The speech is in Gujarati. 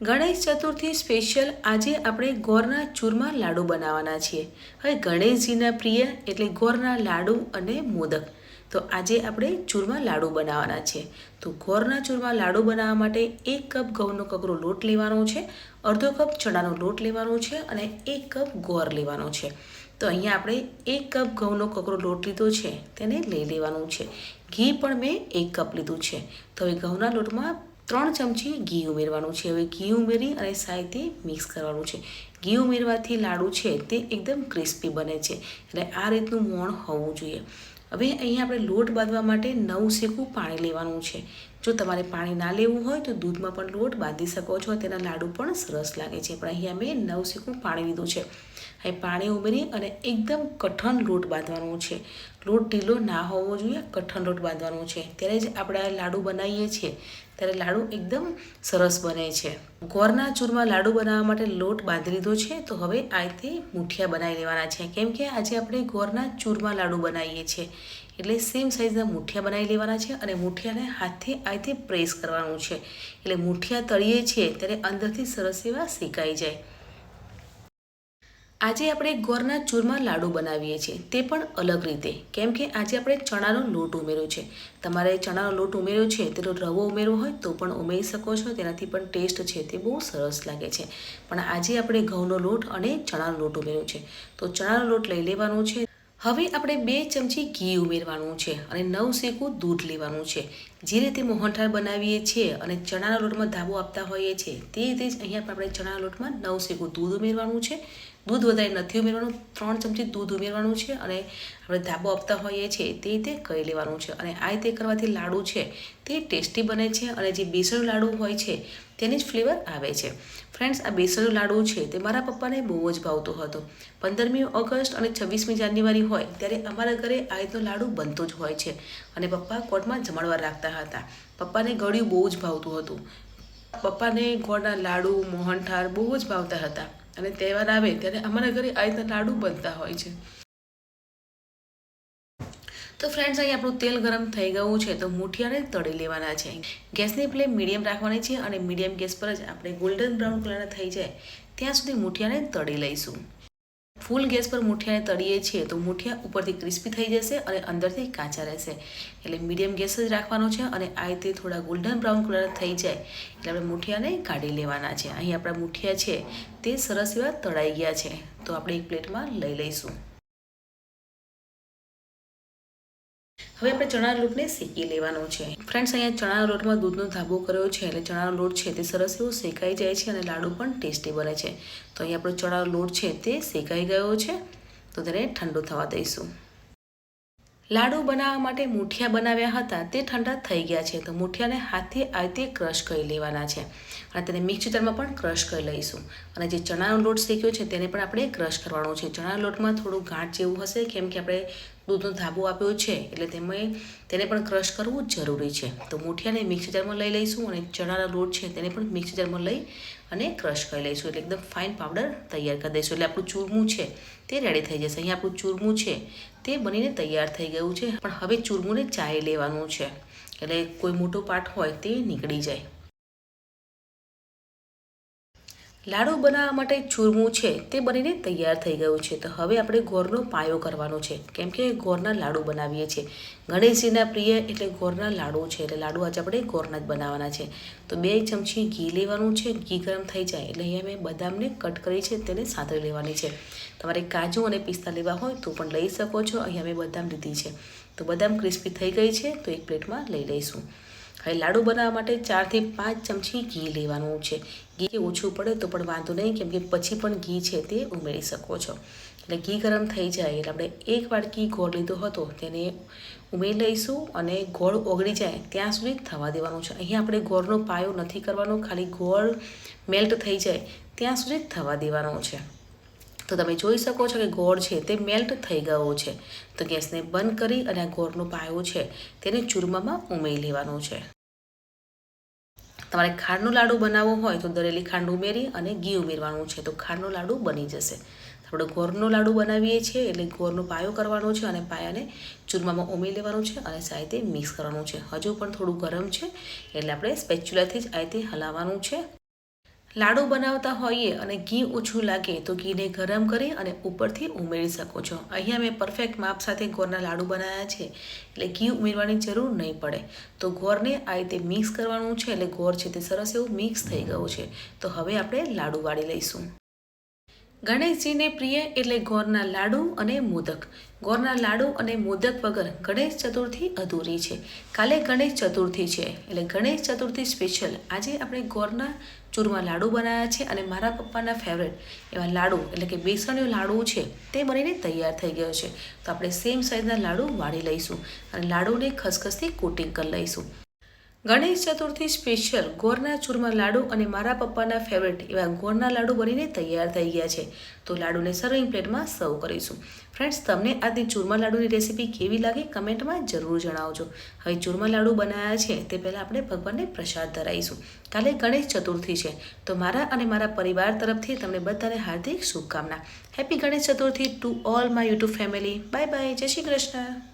ગણેશ ચતુર્થી સ્પેશિયલ આજે આપણે ગોરના ચૂરમા લાડુ બનાવવાના છીએ. હવે ગણેશજીના પ્રિય એટલે ગોરના લાડુ અને મોદક. તો આજે આપણે ચૂરમા લાડુ બનાવવાના છે તો ગોરના ચૂરમા લાડુ બનાવવા માટે એક કપ ઘઉંનો કકરો લોટ લેવાનો છે, અડધો કપ ચણાનો લોટ લેવાનો છે અને એક કપ ગોર લેવાનો છે. તો અહીંયા આપણે એક કપ ઘઉંનો કકરો લોટ લીધો છે, તેને લઈ લેવાનું છે. ઘી પણ મેં એક કપ લીધું છે. તો હવે ઘઉંના લોટમાં ત્રણ ચમચી ઘી ઉમેરવાનું છે. હવે ઘી ઉમેરી અને સાઈતે મિક્સ કરવાનું છે. ઘી ઉમેરવાથી લાડુ છે તે એકદમ ક્રિસ્પી બને છે એટલે આ રીતનું મોણ હોવું જોઈએ. હવે અહીંયા આપણે લોટ બાંધવા માટે નવ શેકું પાણી લેવાનું છે. જો તમારે પાણી ના લેવું હોય તો દૂધમાં પણ લોટ બાંધી શકો છો. તેના લાડુ પણ સરસ લાગે છે. પણ અહીંયા મેં નવ શેકું પાણી લીધું છે. અહીં પાણી ઉમેરી અને એકદમ કઠણ લોટ બાંધવાનો છે. લોટ ઢીલો ના હોવો જોઈએ, કઠણ લોટ બાંધવાનો છે. ત્યારે જ આપણે લાડુ બનાવીએ છીએ. ત્યારે લાડુ એકદમ સરસ બને છે. ગોરના ચૂરમાં લાડુ બનાવવા માટે લોટ બાંધી લીધો છે. તો હવે આ રીતે મૂઠિયા બનાવી લેવાના છે. કેમ કે આજે આપણે ગોરના ચૂરમાં લાડુ બનાવીએ છીએ. એટલે સેમ સાઇઝના મુઠિયા બનાવી લેવાના છે અને મુઠિયાને હાથથી આ રીતે પ્રેસ કરવાનું છે. એટલે મુઠિયા તળીએ છીએ ત્યારે અંદરથી સરસ એવા શેકાઈ જાય. આજે આપણે ગોરના ચૂરમાં લાડુ બનાવીએ છીએ. તે પણ અલગ રીતે. કેમ કે આજે આપણે ચણાનો લોટ ઉમેર્યો છે. તમારે ચણાનો લોટ ઉમેર્યો છે, તેનો રવો ઉમેરવો હોય તો પણ ઉમેરી શકો છો. તેનાથી પણ ટેસ્ટ છે તે બહુ સરસ લાગે છે. પણ આજે આપણે ઘઉંનો લોટ અને ચણાનો લોટ ઉમેર્યો છે. તો ચણાનો લોટ લઈ લેવાનો છે. હવે આપણે બે ચમચી ઘી ઉમેરવાનું છે અને નવ શેકું દૂધ લેવાનું છે. જે રીતે મોહનથાળ બનાવીએ છીએ અને ચણાના લોટમાં ધાબો આપતા હોઈએ છીએ, તે રીતે જ અહીંયા પણ આપણે ચણાના લોટમાં નવ શેકું દૂધ ઉમેરવાનું છે. દૂધ વધારે નથી ઉમેરવાનું, ત્રણ ચમચી દૂધ ઉમેરવાનું છે અને આપણે ધાબો આપતા હોઈએ છીએ, તે રીતે કરી લેવાનું છે. અને આ રીતે કરવાથી લાડુ છે, તે ટેસ્ટી બને છે અને જે બેસન લાડુ હોય છે, તેની જ ફ્લેવર આવે છે. ફ્રેન્ડ્સ, આ બેસનનો લાડુ છે તે મારા પપ્પાને બહુ જ ભાવતો હતો. પંદરમી ઓગસ્ટ અને છવ્વીસમી જાન્યુઆરી હોય, ત્યારે અમારા ઘરે આ રીતનો લાડુ બનતો જ હોય છે અને પપ્પા કોર્ટમાં જમાડવા રાખતા હતા. પપ્પાને ગળ્યું બહુ જ ભાવતું હતું. પપ્પાને ગોળના લાડુ, મોહનથાળ બહુ જ ભાવતા હતા. અને તહેવાર આવે ત્યારે અમારા ઘરે આ રીતના લાડુ બનતા હોય છે. તો ફ્રેન્ડ્સ અહીં આપણું તેલ ગરમ થઈ ગયું છે તો મૂઠિયાને તળી લેવાના છે. ગેસની ફ્લેમ મીડિયમ રાખવાની છે અને મીડિયમ ગેસ પર જ આપણે ગોલ્ડન બ્રાઉન કલરના થઈ જાય. ત્યાં સુધી મૂઠિયાને તળી લઈશું. ફૂલ ગેસ પર મૂઠિયાને તળીએ છીએ તો મૂઠિયા ઉપરથી ક્રિસ્પી થઈ જશે અને અંદરથી કાચા રહેશે. એટલે મીડિયમ ગેસ જ રાખવાનો છે અને આ રીતે થોડા ગોલ્ડન બ્રાઉન કલર થઈ જાય એટલે આપણે મૂઠિયાને કાઢી લેવાના છે. અહીં આપણા મુઠિયા છે તે સરસ એવા તળાઈ ગયા છે. તો આપણે એક પ્લેટમાં લઈ લઈશું. હવે આપણે ચણાના લોટને શેકી લેવાનો છે. ફ્રેન્ડ્સ અહીંયા ચણાના લોટમાં દૂધનો ધાબો કર્યો છે એટલે ચણાનો લોટ છે તે સરસ એવો શેકાઈ જાય છે અને લાડુ પણ ટેસ્ટી બને છે. તો અહીં આપણો ચણાનો લોટ છે તે શેકાઈ ગયો છે. તો તેને ઠંડો થવા દઈશું. લાડુ બનાવવા માટે મૂઠિયા બનાવ્યા હતા. તે ઠંડા થઈ ગયા છે. તો મૂઠિયાને હાથથી આ રીતે ક્રશ કરી લેવાના છે. અને તેને મિક્સચરમાં પણ ક્રશ કરી લઈશું. અને જે ચણાનો લોટ શેક્યો છે તેને પણ આપણે ક્રશ કરવાનો છે. ચણાના લોટમાં થોડું ગાંઠ જેવું હશે, કેમ કે આપણે દૂધનો ધાબો આપ્યો છે, એટલે તેમાં તેને પણ ક્રશ કરવું જરૂરી છે. તો મૂઠિયાને મિક્સ જારમાં લઈ લઈશું અને ચણાનો લોટ છે તેને પણ મિક્સચરમાં લઈ અને ક્રશ કરી લઈશું. એટલે એકદમ ફાઇન પાવડર તૈયાર કરી દઈશું. એટલે આપણું ચૂરમું છે તે રેડી થઈ જશે. અહીંયા આપણું ચૂરમું છે તે બનીને તૈયાર થઈ ગયું છે. પણ હવે ચૂરમુંને ચાળી લેવાનું છે. એટલે કોઈ મોટો પાઠ હોય તે નીકળી જાય. લાડુ બનાવવા માટે ચૂરમું છે તે બનીને તૈયાર થઈ ગયું છે. તો હવે આપણે ગોળનો પાયો કરવાનો છે. કેમ કે ગોળના લાડુ બનાવીએ છીએ. ગણેશજીના પ્રિય એટલે ગોળના લાડુ છે. એટલે લાડુ આજે આપણે ગોળના જ બનાવવાના છે. તો બે ચમચી ઘી લેવાનું છે. ઘી ગરમ થઈ જાય એટલે અહીંયા મેં બદામને કટ કરી છે તેને સાંતળી લેવાની છે. તમારે કાજુ અને પિસ્તા લેવા હોય તો પણ લઈ શકો છો. અહીંયા મેં બદામ લીધી છે. તો બદામ ક્રિસ્પી થઈ ગઈ છે. તો એક પ્લેટમાં લઈ લઈશું. હવે લાડુ બનાવવા માટે ચારથી પાંચ ચમચી ઘી લેવાનું છે. ઘી ઓછું પડે તો પણ વાંધો નહીં, કેમ કે પછી પણ ઘી છે તે ઉમેરી શકો છો. એટલે ઘી ગરમ થઈ જાય એટલે આપણે એક વાટકી ગોળ લીધો હતો તેને ઉમેરી લઈશું અને ગોળ ઓગળી જાય ત્યાં સુધી થવા દેવાનું છે. અહીંયા આપણે ગોળનો પાયો નથી કરવાનો, ખાલી ગોળ મેલ્ટ થઈ જાય ત્યાં સુધી થવા દેવાનો છે. તો તમે જોઈ શકો છો કે ગોળ છે તે મેલ્ટ થઈ ગયો છે. તો ગેસને બંધ કરી અને આ ગોળનો પાયો છે તેને ચૂરમામાં ઉમેરી લેવાનો છે. તમારે ખાંડનો લાડુ બનાવવો હોય તો દરેલી ખાંડ ઉમેરી અને ઘી ઉમેરવાનું છે. તો ખાંડનો લાડુ બની જશે. આપણે ગોરનો લાડુ બનાવીએ છીએ એટલે ગોરનો પાયો કરવાનો છે અને પાયાને ચૂરમામાં ઉમેરી લેવાનું છે અને સાઈતે મિક્સ કરવાનું છે. હજુ પણ થોડું ગરમ છે એટલે આપણે સ્પેચ્યુલાથી જ આ રીતે હલાવવાનું છે. લાડુ બનાવતા હોઈએ અને ઘી ઓછું લાગે તો ઘીને ગરમ કરી અને ઉપરથી ઉમેરી શકો છો. અહીંયા મેં પરફેક્ટ માપ સાથે ગોળના લાડુ બનાવ્યા છે, એટલે ઘી ઉમેરવાની જરૂર નહીં પડે. તો ગોળને આ રીતે મિક્સ કરવાનું છે, એટલે ગોળ છે તે સરસ એવું મિક્સ થઈ ગયું છે. તો હવે આપણે લાડુ વાળી લઈશું. ગણેશજીને પ્રિય એટલે ગોરના લાડુ અને મોદક. ગોરના લાડુ અને મોદક વગર ગણેશ ચતુર્થી અધૂરી છે. કાલે ગણેશ ચતુર્થી છે, એટલે ગણેશ ચતુર્થી સ્પેશિયલ આજે આપણે ગોરના ચૂરમાં લાડુ બનાવ્યા છે અને મારા પપ્પાના ફેવરેટ એવા લાડુ, એટલે કે બેસણનો લાડુ છે, તે બનીને તૈયાર થઈ ગયો છે. તો આપણે સેમ સાઇઝના લાડુ વાળી લઈશું અને લાડુને ખસખસથી કોટિંગ કરી લઈશું. ગણેશ ચતુર્થી સ્પેશિયલ ગોરના ચૂરમા લાડુ અને મારા પપ્પાના ફેવરેટ એવા ગોરના લાડુ બનીને તૈયાર થઈ ગયા છે. તો લાડુને સર્વિંગ પ્લેટમાં સર્વ કરીશું. ફ્રેન્ડ્સ તમને આજની ચૂરમા લાડુની રેસીપી કેવી લાગી કમેન્ટમાં જરૂર જણાવજો. હવે ચૂરમા લાડુ બનાવ્યા છે તે પહેલાં આપણે ભગવાનને પ્રસાદ ધરાવીશું. કાલે ગણેશ ચતુર્થી છે. તો મારા અને મારા પરિવાર તરફથી તમને બધાને હાર્દિક શુભકામના. Happy Ganesh Chaturthi to all my YouTube family bye bye જય શ્રી કૃષ્ણ.